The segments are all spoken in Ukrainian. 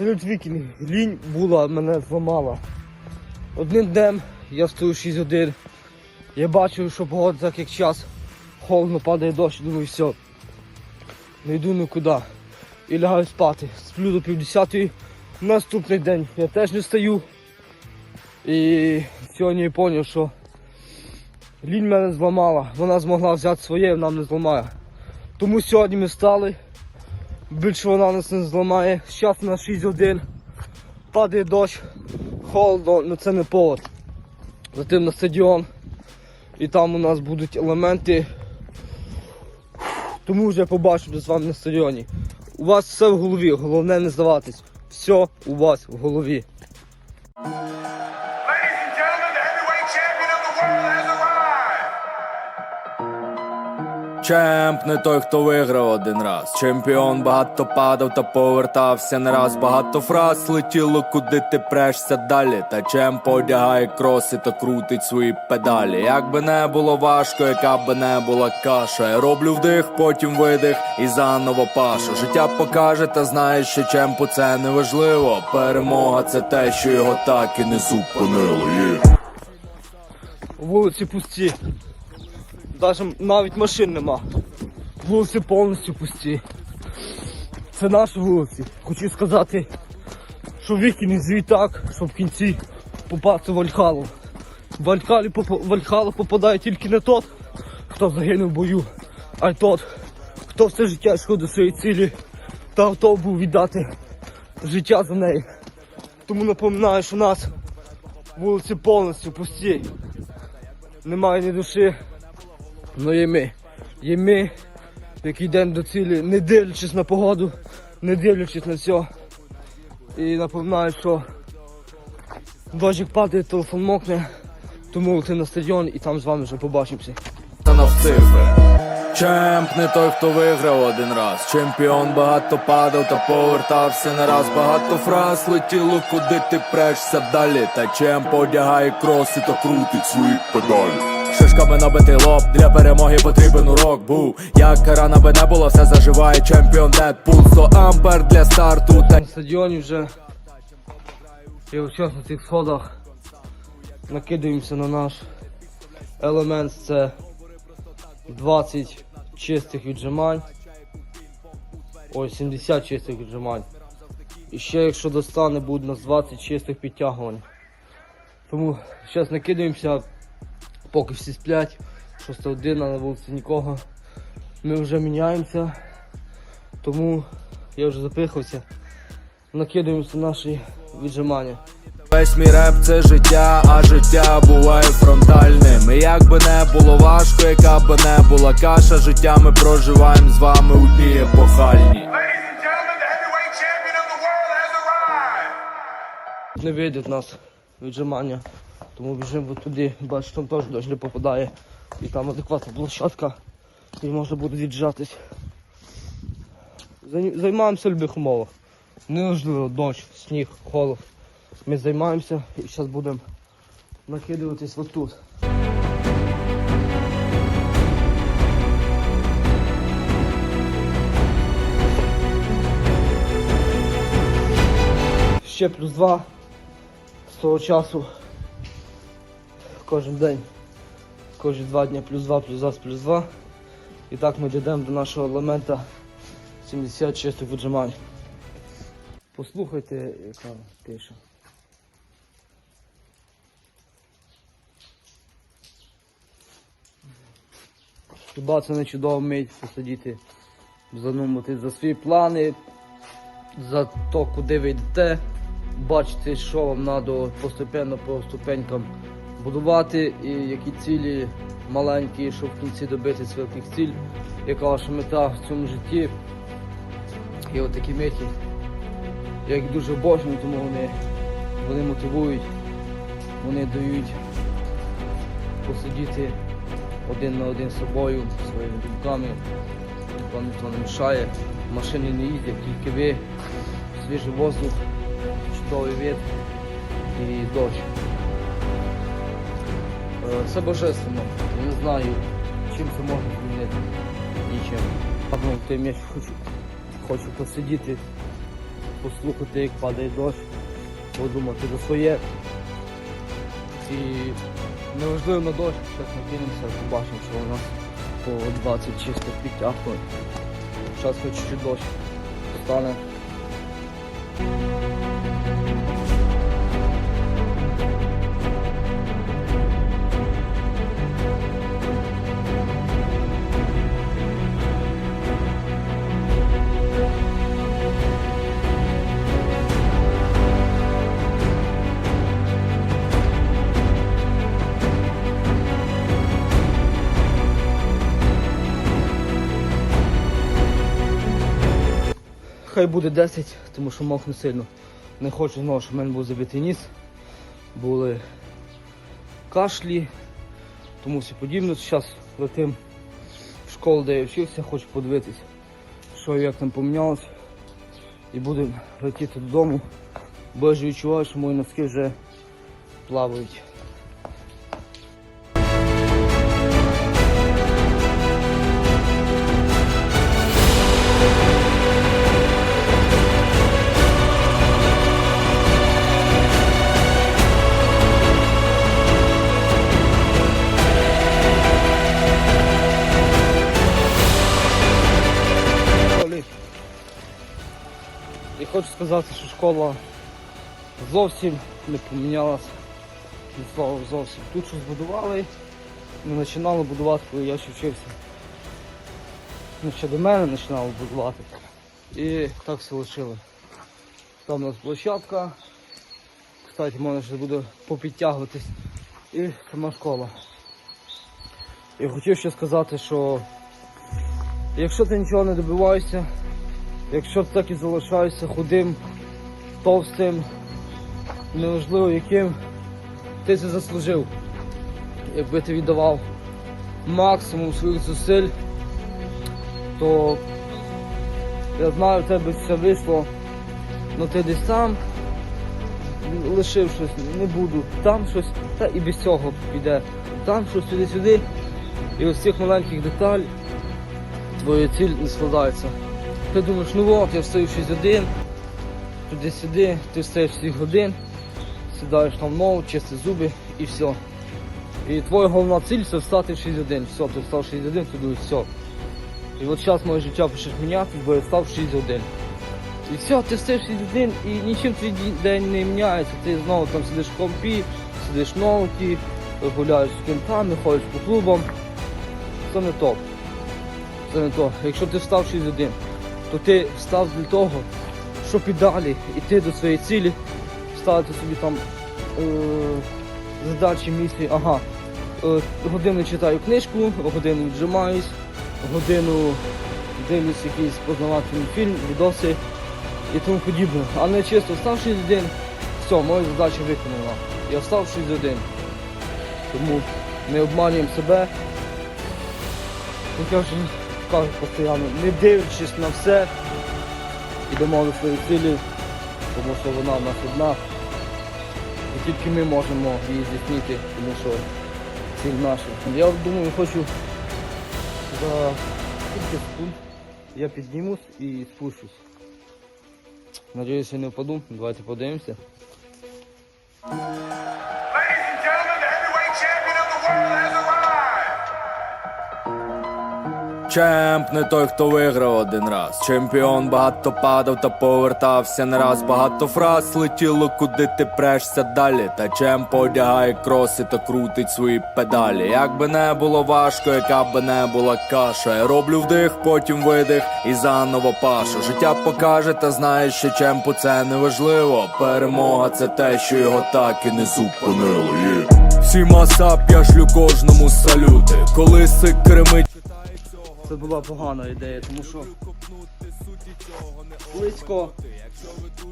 Салют вікінг, лінь була, мене зламала. Одним днем я стою 6 годин. Я бачу, що погода так як час. Холодно падає дощ, думаю, все. Не йду нікуди. І лягаю спати. Сплю до півдесятої. Наступний день я теж не стаю. І сьогодні я зрозумів, що лінь мене зламала. Вона змогла взяти своє, нам не зламає. Тому сьогодні ми стали. Більше вона нас не зламає. Зараз на 6 годин. Падає дощ, холодно, ну це не повод. Затим на стадіон. І там у нас будуть елементи. Тому вже побачимо з вами на стадіоні. У вас все в голові, головне не здаватись. Все у вас в голові. Чемп не той, хто виграв один раз. Чемпіон багато падав та повертався не раз. Багато фраз летіло, куди ти прешся далі. Та чемп одягає кроси та крутить свої педалі. Як би не було важко, яка б не була каша. Я роблю вдих, потім видих і заново пашу. Життя покаже, та знаєш, що чемпу це не важливо. Перемога це те, що його так і не зупинило. Вулиці пусті. Даже навіть машин нема. Вулиці повністю пусті. Це наші вулиці. Хочу сказати, що вікінг звій так, щоб в кінці попасти в Вальхалу. В Вальхалі попа- в Вальхалу попадає тільки не тот, хто загинув в бою, а й тот, хто все життя йшов до своєї цілі та готов був віддати життя за неї. Тому напоминаю, що у нас вулиці повністю пусті. Немає ні душі. Ну є ми. Є ми, які йдемо до цілі, не дивлячись на погоду, не дивлячись на все. І напоминаю, що дощик падає, телефон мокне, тому лети на стадіон і там з вами вже побачимося. Чемп не той, хто виграв один раз. Чемпіон багато падав та повертався не раз. Багато фраз летіло, куди ти прешся далі. Та чемп одягає кроси та крутить свої педалі. Шишками набитий лоб, для перемоги потрібен урок був. Як рана би не було, все заживає. Чемпіон Дедпул, 100 ампер для старту. Та На стадіоні вже я ось на цих сходах накидаємося на наш елемент. Це 20 чистих віджимань. Ой, 70 чистих віджимань. І ще якщо достане, буде у нас 20 чистих підтягувань. Тому зараз накидаємося, поки всі сплять. 6 година на вулиці нікого. Ми вже міняємося. Тому я вже запихався. Накидаємося на наші віджимання. Весь мій реп це життя, а життя буває фронтальним. І як би не було важко, яка би не була каша, життя ми проживаємо з вами у дні епохальні. Не вийде в нас віджимання. Тому біжимо туди, бачиш, там теж дощ не попадає. І там адекватна площадка. І можна буде віджатись. Зай- Займаємося в будь-яких умовах. Неважливо, дощ, сніг, холод. Ми займаємося і зараз будемо накидуватись отут. Ще плюс два з того часу. Кожен день. Кожні два дні плюс два, плюс два, плюс два. І так ми дійдемо до нашого елемента 70 чистих віджимань. Послухайте, яка тиша. Хіба це не чудово мить посидіти, занумати за свої плани, за то, куди ви йдете, бачити, що вам треба постепенно по ступенькам будувати і які цілі маленькі, щоб в кінці добити своїх ціль, яка ваша мета в цьому житті. І от такі миті, я їх дуже обожнюю, тому вони, вони мотивують, вони дають посидіти один на один з собою, своїми думками, вам ніхто не мішає. Машини не їздять, тільки ви, свіжий воздух, чудовий вид і дощ. Е, Це божественно. Я не знаю, чим це можна змінити. Нічим. Одну той м'яч хочу, хочу посидіти послухати, як падає дощ, подумати за своє. І неважливо на дощ, зараз накинемося, побачимо, що у нас по 20 чисто підтягує. Зараз хоч чуть дощ стане. Хай буде 10, тому що мокну сильно. Не хочу знову, щоб в мене був забитий ніс. Були кашлі, тому все подібне. Зараз летим в школу, де я вчився, хочу подивитись, що як там помінялось. І будемо летіти додому. Бо я ж відчуваю, що мої носки вже плавають. Сказати, що школа зовсім не помінялась. Від слова зовсім. Тут щось будували, не починали будувати, коли я ще вчився. Ну, ще до мене починали будувати. І так все лишили. Там у нас площадка. Кстати, можна ще буде попідтягуватись. І сама школа. І хотів ще сказати, що Якщо ти нічого не добиваєшся, якщо так і залишаєшся худим, товстим, неважливо яким, ти це заслужив. Якби ти віддавав максимум своїх зусиль, то я знаю, в тебе все вийшло, але ти десь там лишив щось, не буду, там щось, та і без цього піде. Там щось сюди-сюди. І ось цих маленьких деталей твоя ціль не складається. Ти думаєш, ну от, я встаю в 6 годин, туди-сюди, ти встаєш 6 годин, сідаєш там ноут, чисти зуби і все. І твоя головна ціль це встати в 6 годин. Все, ти встав в 6 годин, туди і все. І от зараз моє життя почнеш міняти, бо я встав в 6 годин. І все, ти встаєш 6 годин і нічим твій день не міняється. Ти знову там сидиш в компі, сидиш в ноуті, гуляєш з кентами, ходиш по клубам. Це не топ. Це не то. Якщо ти встав 6 годин, то ти встав для того, щоб і далі йти до своєї цілі, ставити собі там е- задачі, місії, ага. Е, годину читаю книжку, годину віджимаюсь, годину дивлюсь якийсь познавательний фільм, відоси і тому подібне. А не чисто встав 6 годин, все, моя задача виконана. Я встав 6 годин. Тому не обманюємо себе. Я вже кажу постійно, не дивлячись на все, йдемо до своєї цілі, тому що вона в нас одна. І тільки ми можемо її здійснити, тому що ціль наша. Я думаю, хочу за кілька секунд я піднімусь і спущусь. Надіюсь, я не впаду. Давайте подивимося. Ladies and gentlemen, the heavyweight champion of the world Чемп не той, хто виграв один раз. Чемпіон багато падав та повертався не раз. Багато фраз летіло, куди ти прешся далі. Та чемп одягає кроси та крутить свої педалі. Як би не було важко, яка б не була каша. Я роблю вдих, потім видих і заново паша. Життя покаже, та знаєш, що чемпу це не важливо. Перемога це те, що його так і не зупинило. Всі масап, я шлю кожному салюти. Коли сик кремить. Це була погана ідея, тому що близько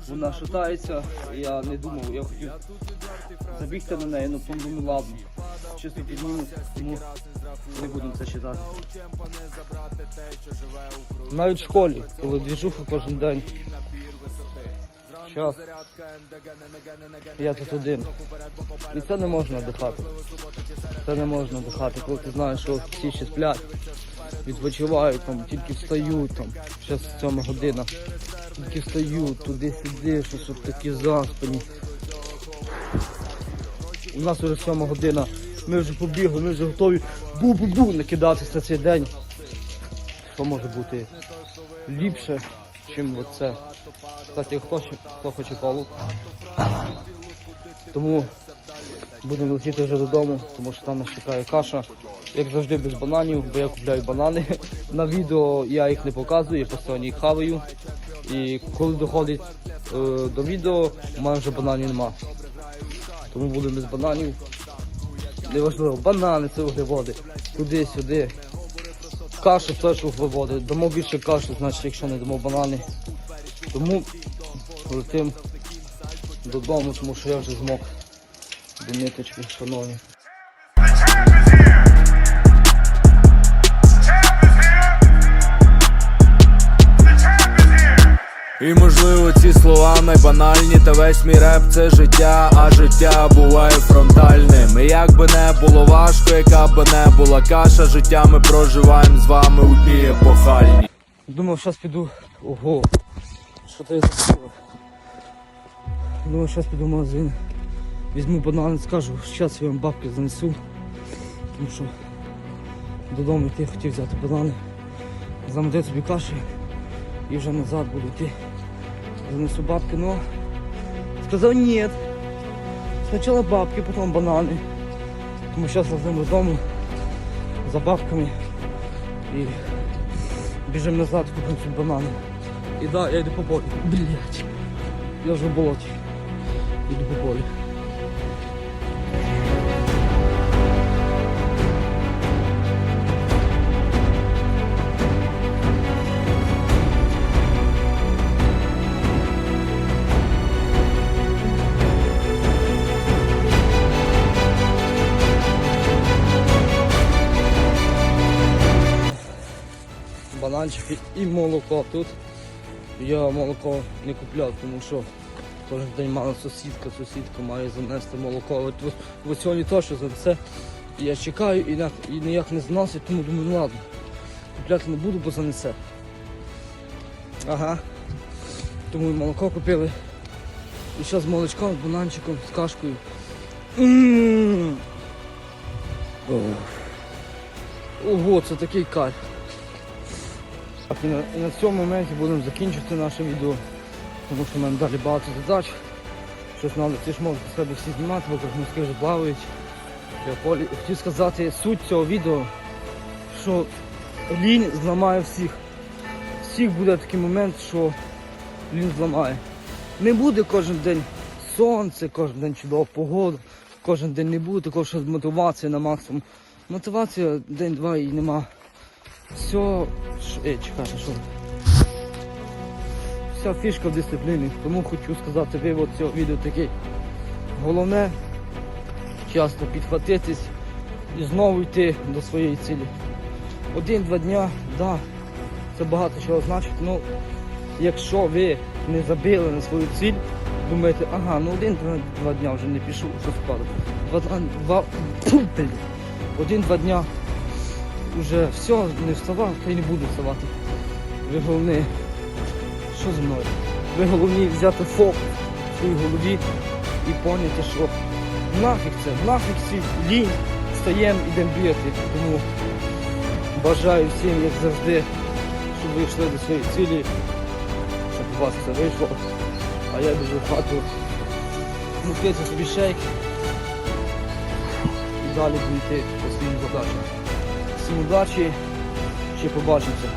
вона шатається, я не думав, я хотів забігти на неї, але потім думаю, ладно, чисто підніму, тому не будемо це читати. Навіть в школі, коли двіжуха кожен день. Час. Я тут один. І це не можна дихати. Це не можна дихати, коли ти знаєш, що всі ще сплять. Відпочивають, там, тільки встають, там, зараз 7 година, тільки встають, туди-сюди, щось такі заспані. У нас вже 7 година, ми вже побігли, ми вже готові бу-бу-бу накидатися цей день. Що може бути ліпше, чим оце. Кстати, хто, хто хоче колу. Тому будемо летіти вже додому, тому що там нас чекає каша. Як завжди без бананів, бо я купляю банани. На відео я їх не показую, я постійно їх хаваю. І коли доходить е, до відео, у мене вже бананів нема. Тому будемо без бананів. Неважливо, банани це вуглеводи. Туди-сюди. Кашу теж вуглеводи. Дамо більше каші, значить якщо не дамо банани. Тому летим додому, тому що я вже змог до ниточки, шановні. І можливо ці слова найбанальні, та весь мій реп це життя, а життя буває фронтальним. І як би не було важко, яка би не була каша, життя ми проживаємо з вами у дні епохальні. Думав, зараз піду. Ого. Що це я зробив? Думав, зараз піду в магазин. Візьму банани, скажу, зараз я вам бабки занесу. Тому що додому йти хотів взяти банани. Замотив собі каші і вже назад буду йти. Занесу бабки, но сказав нет. Спочатку бабки, потім банани. Тому зараз лазимо дому за бабками і Біжимо назад, купимо ці банани. І да, я йду по полю. Блять. Я вже в болоті. Йду по полі. Бананчики і молоко тут. Я молоко не купляв, тому що кожен день мала сусідка, сусідка має занести молоко. От сьогодні точно занесе. І Я чекаю і ніяк, і ніяк не зносить, тому думаю, ну ладно. Купляти не буду, бо занесе. Ага. Тому і молоко купили. І зараз з молочком, з бананчиком, з кашкою. Ого, це такий кайф. Так, і на, і на цьому моменті будемо закінчувати наше відео, тому що в мене далі багато задач. Щось треба, ці ж можуть себе всі знімати, бо мозки вже плавають. Я. Хотів сказати суть цього відео, що лінь зламає всіх. Всіх буде такий момент, що лінь зламає. Не буде кожен день сонце, кожен день чудова погода, кожен день не буде такого, що мотивація на максимум. Мотивація день-два і нема. Все, ш... е, чекайте, що? Вся фішка в дисципліні. Тому хочу сказати, вивод цього відео такий. Головне часто підхватитись і знову йти до своєї цілі. Один-два дня, да, це багато чого значить. Ну, якщо ви не забили на свою ціль, думаєте, ага, ну один-два дня вже не пішов, що впаду. Два, два, один-два дня вже все, не вставав, та й не буду вставати. Ви головне, що зі мною? Ви головні взяти фокус в своїй голові і поняти, що нафіг це, нафіг всі лінь, встаємо, ідемо бігати. Тому бажаю всім, як завжди, щоб ви йшли до своєї цілі, щоб у вас це вийшло. А я біжу в хату, мутити собі шейк і далі буду по своїм задачам всім удачі, ще побачимося.